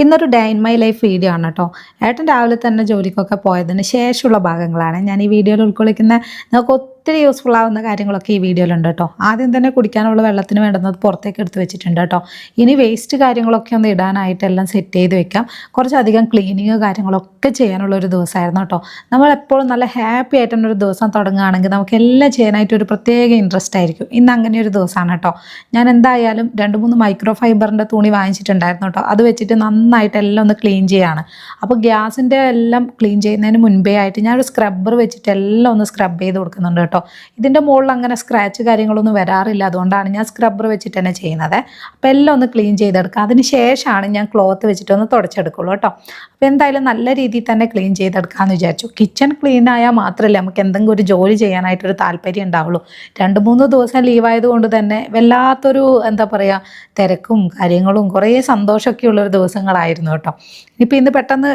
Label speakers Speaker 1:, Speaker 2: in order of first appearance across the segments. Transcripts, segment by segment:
Speaker 1: ഇന്നൊരു day in my life video ആണ് കേട്ടോ ഏട്ടൻ രാവിലെ തന്നെ ജോലിക്കൊക്കെ പോയതിന് ശേഷമുള്ള ഭാഗങ്ങളാണ് ഞാൻ ഈ വീഡിയോയിൽ ഉൾക്കൊള്ളിക്കുന്ന നമുക്ക് ഒത്തിരി യൂസ്ഫുൾ ആവുന്ന കാര്യങ്ങളൊക്കെ ഈ വീഡിയോയിലുണ്ട് കേട്ടോ. ആദ്യം തന്നെ കുടിക്കാനുള്ള വെള്ളത്തിന് വേണ്ടുന്നത് പുറത്തേക്ക് എടുത്ത് വെച്ചിട്ടുണ്ട് കേട്ടോ. ഇനി വേസ്റ്റ് കാര്യങ്ങളൊക്കെ ഒന്ന് ഇടാനായിട്ട് എല്ലാം സെറ്റ് ചെയ്ത് വെക്കാം. കുറച്ചധികം ക്ലീനിങ് കാര്യങ്ങളൊക്കെ ചെയ്യാനുള്ള ഒരു ദിവസമായിരുന്നു കേട്ടോ. നമ്മൾ എപ്പോഴും നല്ല ഹാപ്പി ആയിട്ടുള്ള ഒരു ദിവസം തുടങ്ങുകയാണെങ്കിൽ നമുക്ക് എല്ലാം ചെയ്യാനായിട്ട് ഒരു പ്രത്യേക ഇൻട്രസ്റ്റ് ആയിരിക്കും. ഇന്ന് അങ്ങനെ ഒരു ദിവസമാണ് കേട്ടോ. ഞാൻ എന്തായാലും രണ്ട് മൂന്ന് മൈക്രോ ഫൈബറിന്റെ തുണി വാങ്ങിച്ചിട്ടുണ്ടായിരുന്നു കേട്ടോ. അത് വെച്ചിട്ട് നന്നായിട്ട് എല്ലാം ഒന്ന് ക്ലീൻ ചെയ്യാണ്. അപ്പോൾ ഗ്യാസിന്റെ എല്ലാം ക്ലീൻ ചെയ്യുന്നതിന് മുൻപേ ആയിട്ട് ഞാനൊരു സ്ക്രബ്ബർ വെച്ചിട്ട് എല്ലാം ഒന്ന് സ്ക്രബ് ചെയ്ത് കൊടുക്കുന്നുണ്ട് കേട്ടോ. ഇതിന്റെ മുകളിൽ അങ്ങനെ സ്ക്രാച്ച് കാര്യങ്ങളൊന്നും വരാറില്ല. അതുകൊണ്ടാണ് ഞാൻ സ്ക്രബ്ബർ വെച്ചിട്ട് തന്നെ ചെയ്യുന്നത്. അപ്പോൾ എല്ലാം ഒന്ന് ക്ലീൻ ചെയ്തെടുക്കുക അതിന് ശേഷമാണ് ഞാൻ ക്ലോത്ത് വെച്ചിട്ടൊന്ന് തുടച്ചെടുക്കുള്ളൂ കേട്ടോ. അപ്പോൾ എന്തായാലും നല്ല രീതിയിൽ തന്നെ ക്ലീൻ ചെയ്തെടുക്കാമെന്ന് വിചാരിച്ചു. കിച്ചൺ ക്ലീൻ ആയാൽ മാത്രമല്ല നമുക്ക് എന്തെങ്കിലും ഒരു ജോലി ചെയ്യാനായിട്ടൊരു താല്പര്യം ഉണ്ടാവുള്ളൂ. രണ്ട് മൂന്ന് ദിവസം ലീവായത് കൊണ്ട് തന്നെ വല്ലാത്തൊരു എന്താ പറയുക തിരക്കും കാര്യങ്ങളും കുറേ സന്തോഷമൊക്കെ ഉള്ളൊരു ദിവസങ്ങളായിരുന്നു കേട്ടോ. ഇനിയിപ്പോൾ ഇന്ന് പെട്ടെന്ന്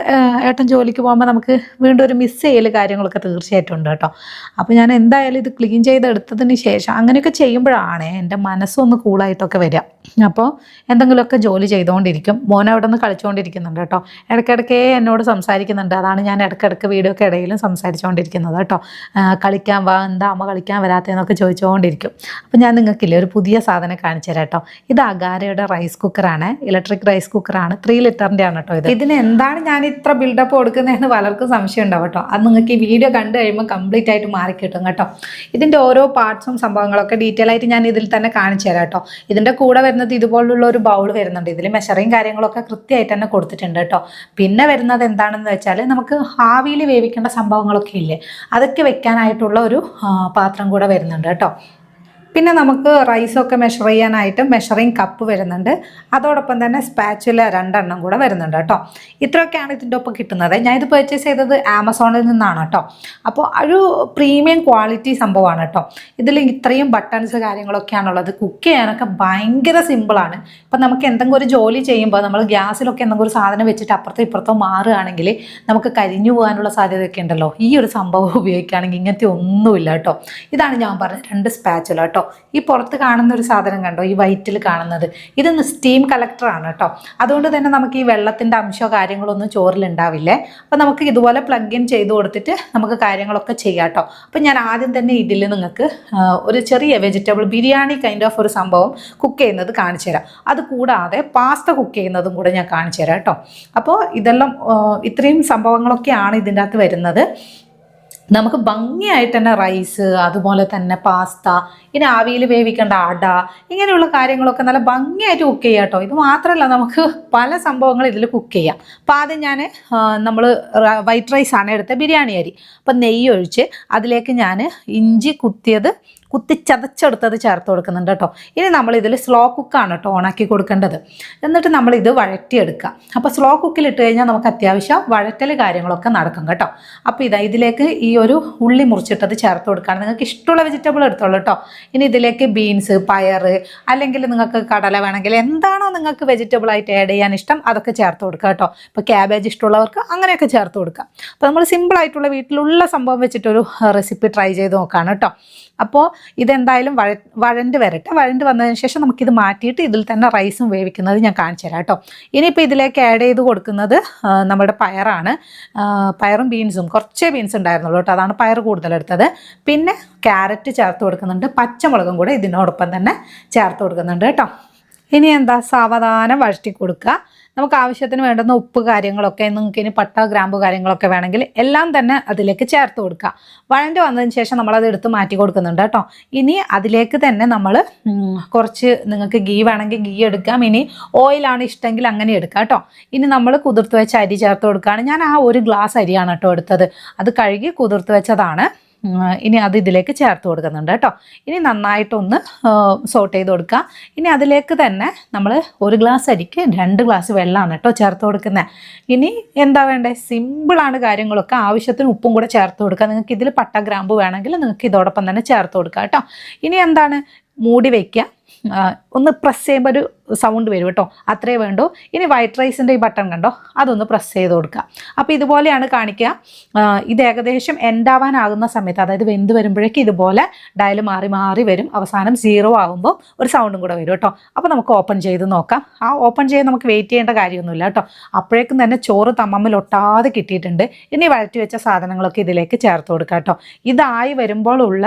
Speaker 1: ഏട്ടൻ ജോലിക്ക് പോകുമ്പോൾ നമുക്ക് വീണ്ടും ഒരു മിസ് ചെയ്യൽ കാര്യങ്ങളൊക്കെ തീർച്ചയായിട്ടും ഉണ്ട് കേട്ടോ. അപ്പോൾ ഞാൻ എന്തായാലും ഇത് ക്ലീൻ ചെയ്തെടുത്തതിന് ശേഷം അങ്ങനെയൊക്കെ ചെയ്യുമ്പോഴാണ് എന്റെ മനസ്സൊന്ന് കൂളായിട്ടൊക്കെ വരിക. അപ്പോൾ എന്തെങ്കിലുമൊക്കെ ജോലി ചെയ്തുകൊണ്ടിരിക്കും മോൻ അവിടെ നിന്ന് കളിച്ചുകൊണ്ടിരിക്കുന്നുണ്ട് കേട്ടോ. ഇടയ്ക്കിടയ്ക്കേ എന്നോട് സംസാരിക്കുന്നുണ്ട്. അതാണ് ഞാൻ ഇടയ്ക്കിടയ്ക്ക് വീഡിയോ ഒക്കെ ഇടയിലും സംസാരിച്ചുകൊണ്ടിരിക്കുന്നത് കേട്ടോ. കളിക്കാൻ വാ എന്താ അമ്മ കളിക്കാൻ വരാത്തതെന്നൊക്കെ ചോദിച്ചുകൊണ്ടിരിക്കും അപ്പോൾ ഞാൻ നിങ്ങൾക്കില്ലേ ഒരു പുതിയ സാധനം കാണിച്ചു തരാം കേട്ടോ. ഇത് അഗാരയുടെ റൈസ് കുക്കറാണ് ഇലക്ട്രിക് റൈസ് കുക്കറാണ് ത്രീ ലിറ്ററിന്റെ ആണ് കേട്ടോ ഇത്. ഇതിന് എന്താണ് ഞാൻ ഇത്ര ബിൽഡപ്പ് കൊടുക്കുന്നതെന്ന് പലർക്കും സംശയം ഉണ്ടാവും കേട്ടോ. അത് നിങ്ങൾക്ക് ഈ വീഡിയോ കണ്ടു കഴിയുമ്പോൾ കംപ്ലീറ്റ് ആയിട്ട് മാറിക്കിട്ടും കേട്ടോ ഇതിന്റെ ഓരോ പാർട്സും സംഭവങ്ങളൊക്കെ ഡീറ്റെയിൽ ആയിട്ട് ഞാൻ ഇതിൽ തന്നെ കാണിച്ചു തരാം കേട്ടോ. ഇതിന്റെ കൂടെ വരുന്നത് ഇതുപോലുള്ള ഒരു ബൗൾ വരുന്നുണ്ട്. ഇതിൽ മെഷറിങ് കാര്യങ്ങളൊക്കെ കൃത്യമായിട്ട് തന്നെ കൊടുത്തിട്ടുണ്ട് കേട്ടോ. പിന്നെ വരുന്നത് എന്താണെന്ന് വെച്ചാൽ നമുക്ക് ആവിയിൽ വേവിക്കേണ്ട സംഭവങ്ങളൊക്കെ ഇല്ലേ? അതൊക്കെ വെക്കാനായിട്ടുള്ള ഒരു പാത്രം കൂടെ വരുന്നുണ്ട് കേട്ടോ. പിന്നെ നമുക്ക് റൈസൊക്കെ മെഷർ ചെയ്യാനായിട്ട് മെഷറിങ് കപ്പ് വരുന്നുണ്ട്. അതോടൊപ്പം തന്നെ സ്പാച്ചുല രണ്ടെണ്ണം കൂടെ വരുന്നുണ്ട് കേട്ടോ. ഇത്രയൊക്കെയാണ് ഇതിന്റെ ഒപ്പം കിട്ടുന്നത്. ഞാനിത് പർച്ചേസ് ചെയ്തത് ആമസോണിൽ നിന്നാണ് കേട്ടോ. അപ്പോൾ ഒരു പ്രീമിയം ക്വാളിറ്റി സംഭവമാണ് കേട്ടോ. ഇതിൽ ഇത്രയും ബട്ടൺസ് കാര്യങ്ങളൊക്കെയാണുള്ളത്. കുക്ക് ചെയ്യാനൊക്കെ ഭയങ്കര സിമ്പിളാണ് ഇപ്പം നമുക്ക് എന്തെങ്കിലും ഒരു ജോലി ചെയ്യുമ്പോൾ നമ്മൾ ഗ്യാസിലൊക്കെ എന്തെങ്കിലും ഒരു സാധനം വെച്ചിട്ട് അപ്പുറത്തോ ഇപ്പുറത്തോ മാറുകയാണെങ്കിൽ നമുക്ക് കരിഞ്ഞു പോകാനുള്ള സാധ്യതയൊക്കെ ഉണ്ടല്ലോ. ഈ ഒരു സംഭവം ഉപയോഗിക്കുകയാണെങ്കിൽ ഇങ്ങനത്തെ ഒന്നുമില്ല കേട്ടോ. ഇതാണ് ഞാൻ പറഞ്ഞത് രണ്ട് സ്പാച്ചുല കേട്ടോ. ഈ പുറത്ത് കാണുന്ന ഒരു സാധനം കണ്ടോ? ഈ വൈറ്റിൽ കാണുന്നത്. ഇതൊന്ന് സ്റ്റീം കളക്ടറാണ് കേട്ടോ. അതുകൊണ്ട് തന്നെ നമുക്ക് ഈ വെള്ളത്തിന്റെ അംശമോ കാര്യങ്ങളൊന്നും ചോറിൽ ഉണ്ടാവില്ലേ. അപ്പോൾ നമുക്ക് ഇതുപോലെ പ്ലഗ് ഇൻ ചെയ്ത് കൊടുത്തിട്ട് നമുക്ക് കാര്യങ്ങളൊക്കെ ചെയ്യാം കേട്ടോ. അപ്പോൾ ഞാൻ ആദ്യം തന്നെ ഇതിൽ നിങ്ങൾക്ക് ഒരു ചെറിയ വെജിറ്റബിൾ ബിരിയാണി കൈൻഡ് ഓഫ് ഒരു സംഭവം കുക്ക് ചെയ്യുന്നത് കാണിച്ചു തരാം. അത് കൂടാതെ പാസ്ത കുക്ക് ചെയ്യുന്നതും കൂടെ ഞാൻ കാണിച്ചു തരാം കേട്ടോ. അപ്പോൾ ഇതെല്ലാം ഇത്രയും സംഭവങ്ങളൊക്കെയാണ് ഇതിന്റെ അകത്ത് വരുന്നത്. നമുക്ക് ഭംഗിയായിട്ട് തന്നെ റൈസ് അതുപോലെ തന്നെ പാസ്ത ഇനി ആവിയിൽ വേവിക്കേണ്ട അട ഇങ്ങനെയുള്ള കാര്യങ്ങളൊക്കെ നല്ല ഭംഗിയായിട്ട് കുക്ക് ചെയ്യാം കേട്ടോ. ഇത് മാത്രമല്ല നമുക്ക് പല സംഭവങ്ങൾ ഇതിൽ കുക്ക് ചെയ്യാം. അപ്പോൾ ആദ്യം ഞാൻ നമ്മൾ വൈറ്റ് റൈസാണ് ആണ് എടുത്ത ബിരിയാണി അരി. അപ്പം നെയ്യ് ഒഴിച്ച് അതിലേക്ക് ഞാൻ ഇഞ്ചി കുത്തിയത് കുത്തി ചതച്ചെടുത്തത് ചേർത്ത് കൊടുക്കുന്നുണ്ട് കേട്ടോ. ഇനി നമ്മൾ ഇതിൽ സ്ലോ കുക്കാണ് കേട്ടോ ഓണാക്കി കൊടുക്കേണ്ടത്. എന്നിട്ട് നമ്മൾ ഇത് വഴറ്റിയെടുക്കുക അപ്പോൾ സ്ലോ കുക്കിൽ ഇട്ട് കഴിഞ്ഞാൽ നമുക്ക് അത്യാവശ്യം വഴറ്റൽ കാര്യങ്ങളൊക്കെ നടക്കും കേട്ടോ. അപ്പോൾ ഇതാ ഇതിലേക്ക് ഈ ഒരു ഉള്ളി മുറിച്ചിട്ടത് ചേർത്ത് കൊടുക്കുകയാണ്. നിങ്ങൾക്ക് ഇഷ്ടമുള്ള വെജിറ്റബിൾ എടുത്തോളൂ കേട്ടോ. ഇനി ഇതിലേക്ക് ബീൻസ് പയർ അല്ലെങ്കിൽ നിങ്ങൾക്ക് കടല വേണമെങ്കിൽ എന്താണോ നിങ്ങൾക്ക് വെജിറ്റബിൾ ആയിട്ട് ആഡ് ചെയ്യാൻ ഇഷ്ടം അതൊക്കെ ചേർത്ത് കൊടുക്കുക കേട്ടോ. ഇപ്പോൾ ക്യാബേജ് ഇഷ്ടമുള്ളവർക്ക് അങ്ങനെയൊക്കെ ചേർത്ത് കൊടുക്കുക. അപ്പോൾ നമ്മൾ സിമ്പിളായിട്ടുള്ള വീട്ടിലുള്ള സംഭവം വെച്ചിട്ടൊരു റെസിപ്പി ട്രൈ ചെയ്ത് നോക്കുകയാണ് കേട്ടോ. അപ്പോൾ ഇതെന്തായാലും വഴ വഴണ്ട് വരട്ടെ. വഴണ്ട് വന്നതിന് ശേഷം നമുക്കിത് മാറ്റിയിട്ട് ഇതിൽ തന്നെ റൈസും വേവിക്കുന്നത് ഞാൻ കാണിച്ചു തരാം കേട്ടോ. ഇനിയിപ്പോൾ ഇതിലേക്ക് ആഡ് ചെയ്ത് കൊടുക്കുന്നത് നമ്മുടെ പയറാണ്. പയറും ബീൻസും കുറച്ചേ ബീൻസ് ഉണ്ടായിരുന്നുള്ളൂ കേട്ടോ. അതാണ് പയർ കൂടുതലെടുത്തത്. പിന്നെ ക്യാരറ്റ് ചേർത്ത് കൊടുക്കുന്നുണ്ട്. പച്ചമുളകും കൂടെ ഇതിനോടൊപ്പം തന്നെ ചേർത്ത് കൊടുക്കുന്നുണ്ട് കേട്ടോ. ഇനി എന്താ സാവധാനം വഴറ്റി കൊടുക്കുക. നമുക്ക് ആവശ്യത്തിന് വേണ്ടുന്ന ഉപ്പ് കാര്യങ്ങളൊക്കെ നിങ്ങൾക്ക് ഇനി പട്ട ഗ്രാമ്പ് കാര്യങ്ങളൊക്കെ വേണമെങ്കിൽ എല്ലാം തന്നെ അതിലേക്ക് ചേർത്ത് കൊടുക്കുക. വഴണ്ടി വന്നതിന് ശേഷം നമ്മളത് എടുത്ത് മാറ്റി കൊടുക്കുന്നുണ്ട് കേട്ടോ. ഇനി അതിലേക്ക് തന്നെ നമ്മൾ കുറച്ച് നിങ്ങൾക്ക് ഗീ വേണമെങ്കിൽ ഗീ എടുക്കാം. ഇനി ഓയിലാണ് ഇഷ്ടമെങ്കിൽ അങ്ങനെ എടുക്കാം കേട്ടോ. ഇനി നമ്മൾ കുതിർത്ത് വെച്ച അരി ചേർത്ത് കൊടുക്കുകയാണ്. ഞാൻ ആ ഒരു ഗ്ലാസ് അരിയാണ് കേട്ടോ എടുത്തത്. അത് കഴുകി കുതിർത്ത് വെച്ചതാണ്. ഇനി അത് ഇതിലേക്ക് ചേർത്ത് കൊടുക്കുന്നുണ്ട് കേട്ടോ. ഇനി നന്നായിട്ടൊന്ന് സോട്ട് ചെയ്ത് കൊടുക്കുക. ഇനി അതിലേക്ക് തന്നെ നമ്മൾ ഒരു ഗ്ലാസ് അരിക്ക് രണ്ട് ഗ്ലാസ് വെള്ളമാണ് കേട്ടോ ചേർത്ത് കൊടുക്കുന്നത് ഇനി എന്താ വേണ്ടേ? സിമ്പിളാണ് കാര്യങ്ങളൊക്കെ. ആവശ്യത്തിന് ഉപ്പും കൂടെ ചേർത്ത് കൊടുക്കുക. നിങ്ങൾക്ക് ഇതിൽ പട്ട ഗ്രാമ്പ് വേണമെങ്കിൽ നിങ്ങൾക്ക് ഇതോടൊപ്പം തന്നെ ചേർത്ത് കൊടുക്കുക കേട്ടോ. ഇനി എന്താണ്? മൂടി വയ്ക്കുക ഒന്ന് പ്രസ് ചെയ്യുമ്പോൾ ഒരു സൗണ്ട് വരും കേട്ടോ. അത്രേ വേണ്ടൂ. ഇനി വൈറ്റ് റൈസിന്റെ ഈ ബട്ടൺ കണ്ടോ? അതൊന്ന് പ്രസ് ചെയ്ത് കൊടുക്കുക. അപ്പോൾ ഇതുപോലെയാണ് കാണിക്കുക. ഇത് ഏകദേശം എൻഡാവാനാകുന്ന സമയത്ത് അതായത് വെന്ത് വരുമ്പോഴേക്കും ഇതുപോലെ ഡയൽ മാറി മാറി വരും. അവസാനം സീറോ ആകുമ്പോൾ ഒരു സൗണ്ടും കൂടെ വരും കേട്ടോ. അപ്പോൾ നമുക്ക് ഓപ്പൺ ചെയ്ത് നോക്കാം. ആ ഓപ്പൺ ചെയ്ത് നമുക്ക് വെയിറ്റ് ചെയ്യേണ്ട കാര്യമൊന്നുമില്ല കേട്ടോ. അപ്പോഴേക്കും തന്നെ ചോറ് തമ്മമ്മിൽ ഒട്ടാതെ കിട്ടിയിട്ടുണ്ട്. ഇനി വഴറ്റി വെച്ച സാധനങ്ങളൊക്കെ ഇതിലേക്ക് ചേർത്ത് കൊടുക്കാം കേട്ടോ. ഇതായി വരുമ്പോഴുള്ള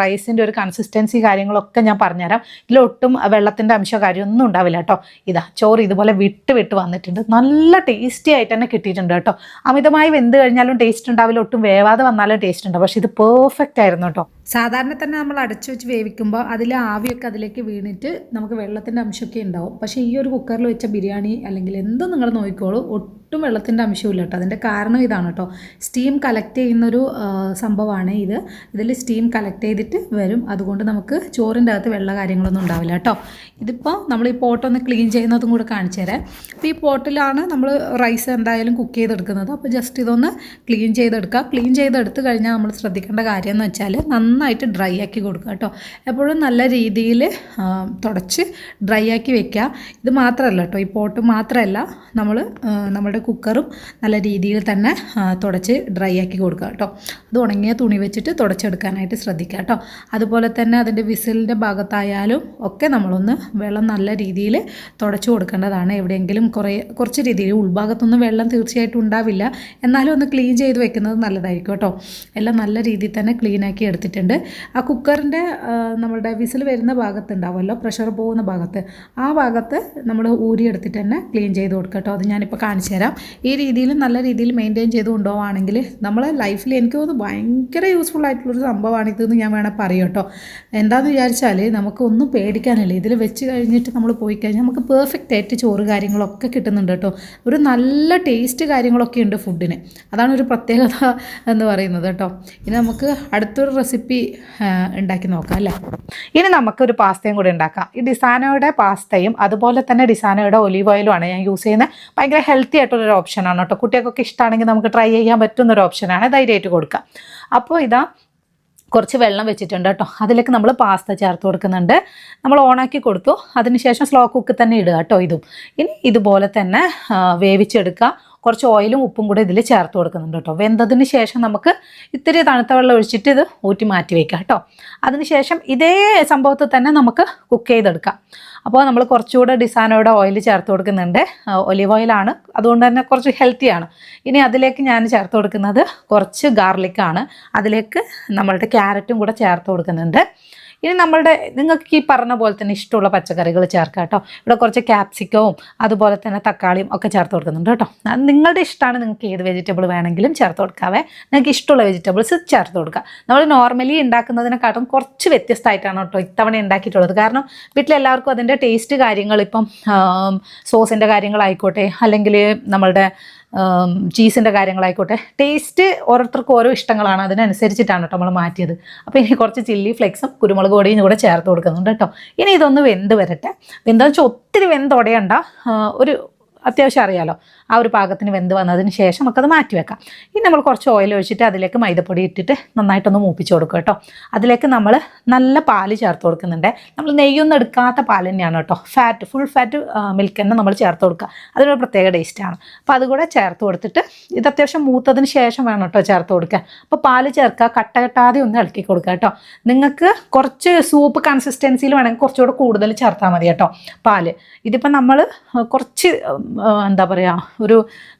Speaker 1: റൈസിന്റെ ഒരു കൺസിസ്റ്റൻസി കാര്യങ്ങളൊക്കെ ഞാൻ പറഞ്ഞുതരാം. ഇതിലൊട്ടും വെള്ളത്തിന്റെ അംശം കാര്യമൊന്നും ഉണ്ടാവില്ല കേട്ടോ. ഇതാ ചോറ് ഇതുപോലെ വിട്ട് വിട്ട് വന്നിട്ടുണ്ട്. നല്ല ടേസ്റ്റി ആയിട്ട് തന്നെ കിട്ടിയിട്ടുണ്ട് കേട്ടോ. അമിതമായി വെന്ത് കഴിഞ്ഞാലും ടേസ്റ്റ് ഉണ്ടാവില്ല ഒട്ടും വേവാതെ വന്നാലും ടേസ്റ്റ് ഉണ്ടാവും പക്ഷെ ഇത് പെർഫെക്റ്റ് ആയിരുന്നു കേട്ടോ. സാധാരണ തന്നെ നമ്മൾ അടച്ചു വെച്ച് വേവിക്കുമ്പോൾ അതിൽ ആവിയൊക്കെ അതിലേക്ക് വീണിട്ട് നമുക്ക് വെള്ളത്തിന്റെ അംശമൊക്കെ ഉണ്ടാവും. പക്ഷേ ഈ ഒരു കുക്കറിൽ വെച്ച ബിരിയാണി അല്ലെങ്കിൽ എന്തും നിങ്ങൾ നോക്കിക്കോളൂ ഒട്ടും വെള്ളത്തിന്റെ അംശമില്ല കേട്ടോ. അതിന്റെ കാരണം ഇതാണ് കേട്ടോ. സ്റ്റീം കളക്ട് ചെയ്യുന്നൊരു സംഭവമാണ് ഇത്. ഇതിൽ സ്റ്റീം കളക്ട് ചെയ്തിട്ട് വരും. അതുകൊണ്ട് നമുക്ക് ചോറിന്റെ അകത്ത് വെള്ള കാര്യങ്ങളൊന്നും ഉണ്ടാവില്ല കേട്ടോ. ഇതിപ്പോൾ നമ്മൾ ഈ പോട്ടൊന്ന് ക്ലീൻ ചെയ്യുന്നതും കൂടെ കാണിച്ചു തരാം. അപ്പോൾ ഈ പോട്ടിലാണ് നമ്മൾ റൈസ് എന്തായാലും കുക്ക് ചെയ്തെടുക്കുന്നത്. അപ്പോൾ ജസ്റ്റ് ഇതൊന്ന് ക്ലീൻ ചെയ്തെടുക്കുക ക്ലീൻ ചെയ്തെടുത്ത് കഴിഞ്ഞാൽ നമ്മൾ ശ്രദ്ധിക്കേണ്ട കാര്യം എന്ന് വെച്ചാൽ നന്നായിട്ട് ഡ്രൈ ആക്കി കൊടുക്കുക കേട്ടോ. എപ്പോഴും നല്ല രീതിയിൽ തുടച്ച് ഡ്രൈ ആക്കി വെക്കുക. ഇത് മാത്രമല്ല കേട്ടോ ഈ പോട്ട് മാത്രമല്ല നമ്മൾ നമ്മുടെ കുക്കറും നല്ല രീതിയിൽ തന്നെ തുടച്ച് ഡ്രൈ ആക്കി കൊടുക്കുക കേട്ടോ. അത് ഉണങ്ങിയ തുണി വെച്ചിട്ട് തുടച്ചെടുക്കാനായിട്ട് ശ്രദ്ധിക്കുക കേട്ടോ. അതുപോലെ തന്നെ അതിന്റെ വിസിലിന്റെ ഭാഗത്തായാലും ഒക്കെ നമ്മളൊന്ന് വെള്ളം നല്ല രീതിയിൽ തുടച്ചു കൊടുക്കേണ്ടതാണ്. എവിടെയെങ്കിലും കുറേ കുറച്ച് രീതിയിൽ ഉൾഭാഗത്തൊന്നും വെള്ളം തീർച്ചയായിട്ടും ഉണ്ടാവില്ല. എന്നാലും ഒന്ന് ക്ലീൻ ചെയ്ത് വെക്കുന്നത് നല്ലതായിരിക്കും കേട്ടോ. എല്ലാം നല്ല രീതിയിൽ തന്നെ ക്ലീൻ ആക്കി എടുത്തിട്ടുണ്ട് ആ കുക്കറിന്റെ നമ്മളുടെ വിസിൽ വരുന്ന ഭാഗത്തുണ്ടാവുമല്ലോ പ്രഷർ പോകുന്ന ഭാഗത്ത്. ആ ഭാഗത്ത് നമ്മൾ ഊരിയെടുത്തിട്ട് തന്നെ ക്ലീൻ ചെയ്ത് കൊടുക്കുക കേട്ടോ. അത് ഞാനിപ്പോൾ കാണിച്ചു തരാം. ഈ രീതിയിൽ നല്ല രീതിയിൽ മെയിന്റെയിൻ ചെയ്ത് കൊണ്ടുപോകുകയാണെങ്കിൽ നമ്മളെ ലൈഫിൽ എനിക്ക് തോന്നുന്നു ഭയങ്കര യൂസ്ഫുൾ ആയിട്ടുള്ളൊരു സംഭവമാണ് ഇതെന്ന് ഞാൻ വേണേൽ പറയും കേട്ടോ. എന്താണെന്ന് വിചാരിച്ചാൽ നമുക്കൊന്നും പേടിക്കാനില്ല. ഇതിൽ വെച്ച് കഴിഞ്ഞിട്ട് നമ്മൾ പോയി കഴിഞ്ഞാൽ നമുക്ക് പെർഫെക്റ്റ് ആയിട്ട് ചോറ് കാര്യങ്ങളൊക്കെ കിട്ടുന്നുണ്ട് കേട്ടോ. ഒരു നല്ല ടേസ്റ്റ് കാര്യങ്ങളൊക്കെ ഉണ്ട് ഫുഡിന്. അതാണ് ഒരു പ്രത്യേകത എന്ന് പറയുന്നത് കേട്ടോ. ഇനി നമുക്ക് അടുത്തൊരു റെസിപ്പി ഉണ്ടാക്കി നോക്കാം അല്ലേ? ഇനി നമുക്കൊരു പാസ്തയും കൂടി ഉണ്ടാക്കാം. ഈ ഡിസാനോയുടെ പാസ്തയും അതുപോലെ തന്നെ ഡിസാനോയുടെ ഒലീവ് ഓയിലുമാണ് ഞാൻ യൂസ് ചെയ്യുന്നത്. ഭയങ്കര ഹെൽത്തി ആയിട്ടുള്ളൊരു ഓപ്ഷനാണ് കേട്ടോ. കുട്ടികൾക്കൊക്കെ ഇഷ്ടമാണെങ്കിൽ നമുക്ക് ട്രൈ ചെയ്യാൻ പറ്റുന്ന ഒരു ഓപ്ഷനാണ് ധൈര്യമായിട്ട് കൊടുക്കുക. അപ്പോൾ ഇതാ കുറച്ച് വെള്ളം വെച്ചിട്ടുണ്ട് കേട്ടോ. അതിലേക്ക് നമ്മൾ പാസ്ത ചേർത്ത് കൊടുക്കുന്നുണ്ട്. നമ്മൾ ഓണാക്കി കൊടുത്തു. അതിനുശേഷം സ്ലോ കുക്ക് തന്നെ ഇടുക കേട്ടോ ഇതും. ഇനി ഇതുപോലെ തന്നെ വേവിച്ചെടുക്കുക. കുറച്ച് ഓയിലും ഉപ്പും കൂടെ ഇതിൽ ചേർത്ത് കൊടുക്കുന്നുണ്ട് കേട്ടോ. വെന്തതിന് ശേഷം നമുക്ക് ഇത്തിരി തണുത്ത വെള്ളം ഒഴിച്ചിട്ട് ഇത് ഊറ്റി മാറ്റി വയ്ക്കാം കേട്ടോ. അതിനുശേഷം ഇതേ സംഭവത്തിൽ തന്നെ നമുക്ക് കുക്ക് ചെയ്തെടുക്കാം. അപ്പോൾ നമ്മൾ കുറച്ചുകൂടെ ഡിസാനോയുടെ ഓയിൽ ചേർത്ത് കൊടുക്കുന്നുണ്ട്. ഒലിവ് ഓയിലാണ് അതുകൊണ്ട് തന്നെ കുറച്ച് ഹെൽത്തിയാണ് ഇനി അതിലേക്ക് ഞാൻ ചേർത്ത് കൊടുക്കുന്നത് കുറച്ച് ഗാർലിക്കാണ് അതിലേക്ക് നമ്മളുടെ ക്യാരറ്റും കൂടെ ചേർത്ത് കൊടുക്കുന്നുണ്ട്. ഇനി നമ്മളുടെ നിങ്ങൾക്ക് ഈ പറഞ്ഞ പോലെ തന്നെ ഇഷ്ടമുള്ള പച്ചക്കറികൾ ചേർക്കാം കേട്ടോ. ഇവിടെ കുറച്ച് ക്യാപ്സിക്കവും അതുപോലെ തന്നെ തക്കാളിയും ഒക്കെ ചേർത്ത് കൊടുക്കുന്നുണ്ട് കേട്ടോ. നിങ്ങളുടെ ഇഷ്ടമാണ് നിങ്ങൾക്ക് ഏത് വെജിറ്റബിൾ വേണമെങ്കിലും ചേർത്ത് കൊടുക്കാവേ. നിങ്ങൾക്ക് ഇഷ്ടമുള്ള വെജിറ്റബിൾസ് ചേർത്ത് കൊടുക്കുക. നമ്മൾ നോർമലി ഉണ്ടാക്കുന്നതിനെക്കാട്ടും കുറച്ച് വ്യത്യസ്തമായിട്ടാണ് കേട്ടോ ഇത്തവണ ഉണ്ടാക്കിയിട്ടുള്ളത്. കാരണം വീട്ടിലെല്ലാവർക്കും അതിന്റെ ടേസ്റ്റ് കാര്യങ്ങൾ ഇപ്പം സോസിന്റെ കാര്യങ്ങളായിക്കോട്ടെ അല്ലെങ്കിൽ നമ്മളുടെ ചീസിന്റെ കാര്യങ്ങളായിക്കോട്ടെ. ടേസ്റ്റ് ഓരോരുത്തർക്കും ഓരോ ഇഷ്ടങ്ങളാണ്. അതിനനുസരിച്ചിട്ടാണ് കേട്ടോ നമ്മൾ മാറ്റിയത്. അപ്പോൾ ഇനി കുറച്ച് ചില്ലി ഫ്ലേക്സും കുരുമുളക് പൊടിയും കൂടെ ചേർത്ത് കൊടുക്കുന്നുണ്ട് കേട്ടോ ഇനി ഇതൊന്ന് വെന്ത് വരട്ടെ. വെന്താണെന്ന് വെച്ചാൽ ഒത്തിരി വെന്തൊടയണ്ട. ഒരു അത്യാവശ്യം അറിയാലോ. ആ ഒരു പാകത്തിന് വെന്ത് വന്നതിന് ശേഷം നമുക്കത് മാറ്റി വെക്കാം. ഇനി നമ്മൾ കുറച്ച് ഓയിൽ ഒഴിച്ചിട്ട് അതിലേക്ക് മൈദപ്പൊടി ഇട്ടിട്ട് നന്നായിട്ടൊന്ന് മൂപ്പിച്ച് കൊടുക്കുക കേട്ടോ. അതിലേക്ക് നമ്മൾ നല്ല പാൽ ചേർത്ത് കൊടുക്കുന്നുണ്ട്. നമ്മൾ നെയ്യൊന്നും എടുക്കാത്ത പാൽ തന്നെയാണ് കേട്ടോ. ഫാറ്റ് ഫുൾ ഫാറ്റ് മിൽക്ക് തന്നെ നമ്മൾ ചേർത്ത് കൊടുക്കുക. അതിനൊരു പ്രത്യേക ടേസ്റ്റാണ് അപ്പോൾ അതുകൂടെ ചേർത്ത് കൊടുത്തിട്ട് ഇത് അത്യാവശ്യം മൂത്തതിന് ശേഷം വേണം കേട്ടോ ചേർത്ത് കൊടുക്കുക അപ്പോൾ പാൽ ചേർക്കുക കട്ട കെട്ടാതെ ഒന്ന് ഇളക്കി കൊടുക്കുക കേട്ടോ. നിങ്ങൾക്ക് കുറച്ച് സൂപ്പ് കൺസിസ്റ്റൻസിയിൽ വേണമെങ്കിൽ കുറച്ചുകൂടെ കൂടുതൽ ചേർത്താൽ മതി കേട്ടോ പാൽ. ഇതിപ്പോൾ നമ്മൾ കുറച്ച് എന്താ പറയുക ഒരു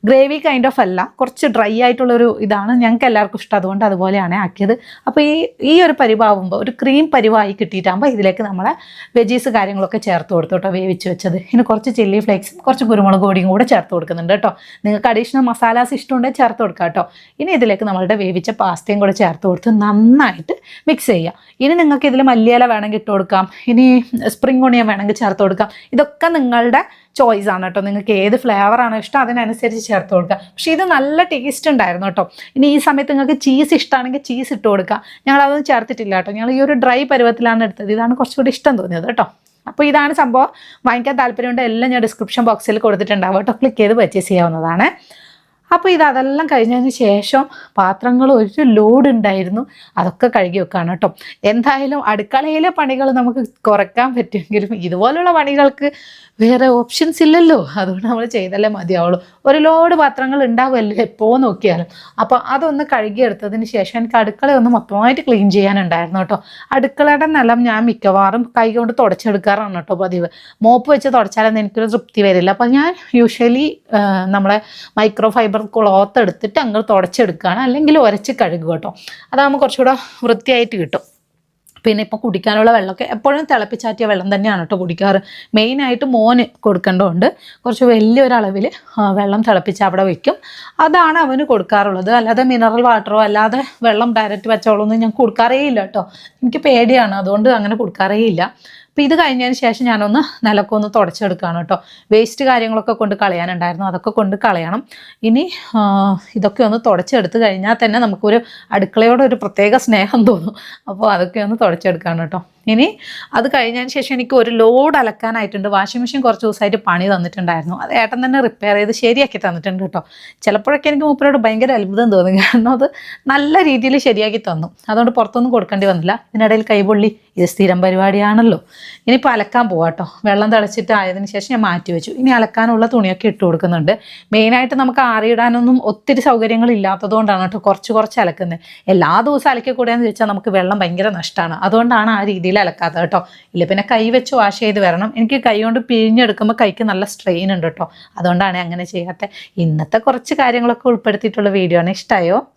Speaker 1: ഗ്രേവി കൈൻഡ് ഓഫ് അല്ല. കുറച്ച് ഡ്രൈ ആയിട്ടുള്ളൊരു ഇതാണ് ഞങ്ങൾക്ക് എല്ലാവർക്കും ഇഷ്ടം. അതുകൊണ്ട് അതുപോലെയാണ് ആക്കിയത്. അപ്പോൾ ഈ ഈ ഒരു പരിവാകുമ്പോൾ ഒരു ക്രീം പരിവായി കിട്ടിയിട്ടാകുമ്പോൾ ഇതിലേക്ക് നമ്മളെ വെജീസ് കാര്യങ്ങളൊക്കെ ചേർത്ത് കൊടുത്തു കേട്ടോ വേവിച്ച് വെച്ചത്. ഇനി കുറച്ച് ചില്ലി ഫ്ലേക്സും കുറച്ച് കുരുമുളക് പൊടിയും കൂടെ ചേർത്ത് കൊടുക്കുന്നുണ്ട് കേട്ടോ. നിങ്ങൾക്ക് അഡീഷണൽ മസാലാസ് ഇഷ്ടമുണ്ടെങ്കിൽ ചേർത്ത് കൊടുക്കാം കേട്ടോ. ഇനി ഇതിലേക്ക് നമ്മളുടെ വേവിച്ച പാസ്തയും കൂടെ ചേർത്ത് കൊടുത്ത് നന്നായിട്ട് മിക്സ് ചെയ്യുക ഇനി നിങ്ങൾക്ക് ഇതിൽ മല്ലിയില വേണമെങ്കിൽ ഇട്ട് കൊടുക്കാം. ഇനി സ്പ്രിംഗ് ഓണിയൻ വേണമെങ്കിൽ ചേർത്ത് കൊടുക്കാം. ഇതൊക്കെ നിങ്ങളുടെ ചോയ്സ് ആണ് കേട്ടോ. നിങ്ങൾക്ക് ഏത് ഫ്ലേവർ ആണോ ഇഷ്ടം അതിനനുസരിച്ച് ചേർത്ത് കൊടുക്കുക. പക്ഷേ ഇത് നല്ല ടേസ്റ്റ് ഉണ്ടായിരുന്നു കേട്ടോ. ഇനി ഈ സമയത്ത് നിങ്ങൾക്ക് ചീസ് ഇഷ്ടമാണെങ്കിൽ ചീസ് ഇട്ട് കൊടുക്കുക. ഞങ്ങൾ അതൊന്നും ചേർത്തിട്ടില്ല കേട്ടോ. ഞങ്ങൾ ഈ ഒരു ഡ്രൈ പരുവത്തിലാണ് എടുത്തത്. ഇതാണ് കുറച്ചുകൂടി ഇഷ്ടം തോന്നിയത് കേട്ടോ. അപ്പോൾ ഇതാണ് സംഭവം. വാങ്ങിക്കാൻ താല്പര്യമുണ്ട് എല്ലാം ഞാൻ ഡിസ്ക്രിപ്ഷൻ ബോക്സിൽ കൊടുത്തിട്ടുണ്ടാവും കേട്ടോ. ക്ലിക്ക് ചെയ്ത് പർച്ചേസ് ചെയ്യാവുന്നതാണ്. അപ്പോൾ ഇത് അതെല്ലാം കഴിഞ്ഞതിന് ശേഷം പാത്രങ്ങൾ ഒരു ലോഡ് ഉണ്ടായിരുന്നു. അതൊക്കെ കഴുകി വെക്കാണ് കേട്ടോ. എന്തായാലും അടുക്കളയിലെ പണികൾ നമുക്ക് കുറയ്ക്കാൻ പറ്റുമെങ്കിലും ഇതുപോലുള്ള പണികൾക്ക് വേറെ ഓപ്ഷൻസ് ഇല്ലല്ലോ. അതുകൊണ്ട് നമ്മൾ ചെയ്തല്ലേ മതിയാവുള്ളൂ. ഒരു ലോഡ് പാത്രങ്ങൾ ഉണ്ടാവുമല്ലോ എപ്പോൾ നോക്കിയാലും. അപ്പോൾ അതൊന്ന് കഴുകിയെടുത്തതിന് ശേഷം എനിക്ക് അടുക്കള ഒന്ന് മൊത്തമായിട്ട് ക്ലീൻ ചെയ്യാനുണ്ടായിരുന്നു കേട്ടോ. അടുക്കളയുടെ നിലം ഞാൻ മിക്കവാറും കൈ കൊണ്ട് തുടച്ചെടുക്കാറാണ് കേട്ടോ പതിവ്. മോപ്പ് വെച്ച് തുടച്ചാലൊന്നും എനിക്കൊരു തൃപ്തി വരില്ല. അപ്പോൾ ഞാൻ യൂഷ്വലി നമ്മളെ മൈക്രോ ഫൈബർ ക്ലോത്ത് എടുത്തിട്ട് അങ്ങ് തുടച്ചെടുക്കുകയാണ് അല്ലെങ്കിൽ ഉരച്ച് കഴുകുക കേട്ടോ. അതാകുമ്പോൾ കുറച്ചുകൂടെ വൃത്തിയായിട്ട് കിട്ടും. പിന്നെ ഇപ്പോൾ കുടിക്കാനുള്ള വെള്ളമൊക്കെ എപ്പോഴും തിളപ്പിച്ചാറ്റിയ വെള്ളം തന്നെയാണ് കേട്ടോ കുടിക്കാറ്. മെയിനായിട്ട് മോന് കൊടുക്കേണ്ടതുകൊണ്ട് കുറച്ച് വലിയൊരളവിൽ വെള്ളം തിളപ്പിച്ച് അവിടെ വെക്കും. അതാണ് അവന് കൊടുക്കാറുള്ളത്. അല്ലാതെ മിനറൽ വാട്ടറോ അല്ലാതെ വെള്ളം ഡയറക്റ്റ് വെച്ചോളൊന്നും ഞാൻ കൊടുക്കാറേ ഇല്ല കേട്ടോ. എനിക്ക് പേടിയാണ്. അതുകൊണ്ട് അങ്ങനെ കൊടുക്കാറേ ഇല്ല അപ്പോൾ ഇത് കഴിഞ്ഞതിന് ശേഷം ഞാനൊന്ന് നിലക്കൊന്ന് തുടച്ചെടുക്കുകയാണ് കേട്ടോ. വേസ്റ്റ് കാര്യങ്ങളൊക്കെ കൊണ്ട് കളയാനുണ്ടായിരുന്നു. അതൊക്കെ കൊണ്ട് കളയണം. ഇനി ഇതൊക്കെ ഒന്ന് തുടച്ചെടുത്ത് കഴിഞ്ഞാൽ തന്നെ നമുക്കൊരു അടുക്കളയോട് ഒരു പ്രത്യേക സ്നേഹം തോന്നും. അപ്പോൾ അതൊക്കെ ഒന്ന് തുടച്ചെടുക്കുകയാണ് കേട്ടോ. ഇനി അത് കഴിഞ്ഞതിന് ശേഷം എനിക്ക് ഒരു ലോഡ് അലക്കാനായിട്ടുണ്ട്. വാഷിംഗ് മെഷീൻ കുറച്ച് ദിവസമായിട്ട് പണി തന്നിട്ടുണ്ടായിരുന്നു. അത് ഏട്ടൻ തന്നെ റിപ്പയർ ചെയ്ത് ശരിയാക്കി തന്നിട്ടുണ്ട് കേട്ടോ. ചിലപ്പോഴൊക്കെ എനിക്ക് മൂപ്പരോട് ഭയങ്കര അത്ഭുതം തോന്നി. കാരണം അത് നല്ല രീതിയിൽ ശരിയാക്കി തന്നു. അതുകൊണ്ട് പുറത്തൊന്നും കൊടുക്കേണ്ടി വന്നില്ല. ഇതിനിടയിൽ കൈപൊള്ളി. ഇത് സ്ഥിരം പരിപാടിയാണല്ലോ. ഇനിയിപ്പോൾ അലക്കാൻ പോവാം കേട്ടോ. വെള്ളം തിളച്ചിട്ട് ആയതിനു ശേഷം ഞാൻ മാറ്റി വെച്ചു. ഇനി അലക്കാനുള്ള തുണിയൊക്കെ ഇട്ട് കൊടുക്കുന്നുണ്ട്. മെയിനായിട്ട് നമുക്ക് ആറിയിടാനൊന്നും ഒത്തിരി സൗകര്യങ്ങൾ ഇല്ലാത്തതുകൊണ്ടാണ് കേട്ടോ കുറച്ച് കുറച്ച് അലക്കുന്നത്. എല്ലാ ദിവസവും അലക്കിക്കൂടെയെന്ന് ചോദിച്ചാൽ നമുക്ക് വെള്ളം ഭയങ്കര നഷ്ടമാണ്. അതുകൊണ്ടാണ് ആ രീതിയിൽ അലക്കാത്തത് കേട്ടോ. ഇല്ല പിന്നെ കൈ വെച്ച് വാഷ് ചെയ്ത് വരണം. എനിക്ക് കൈ കൊണ്ട് പിഴിഞ്ഞെടുക്കുമ്പോൾ കൈക്ക് നല്ല സ്ട്രെയിൻ ഉണ്ട് കേട്ടോ. അതുകൊണ്ടാണ് അങ്ങനെ ചെയ്യാത്തത് ഇന്നത്തെ കുറച്ച് കാര്യങ്ങളൊക്കെ ഉൾപ്പെടുത്തിയിട്ടുള്ള വീഡിയോ ആണ്. ഇഷ്ടമായോ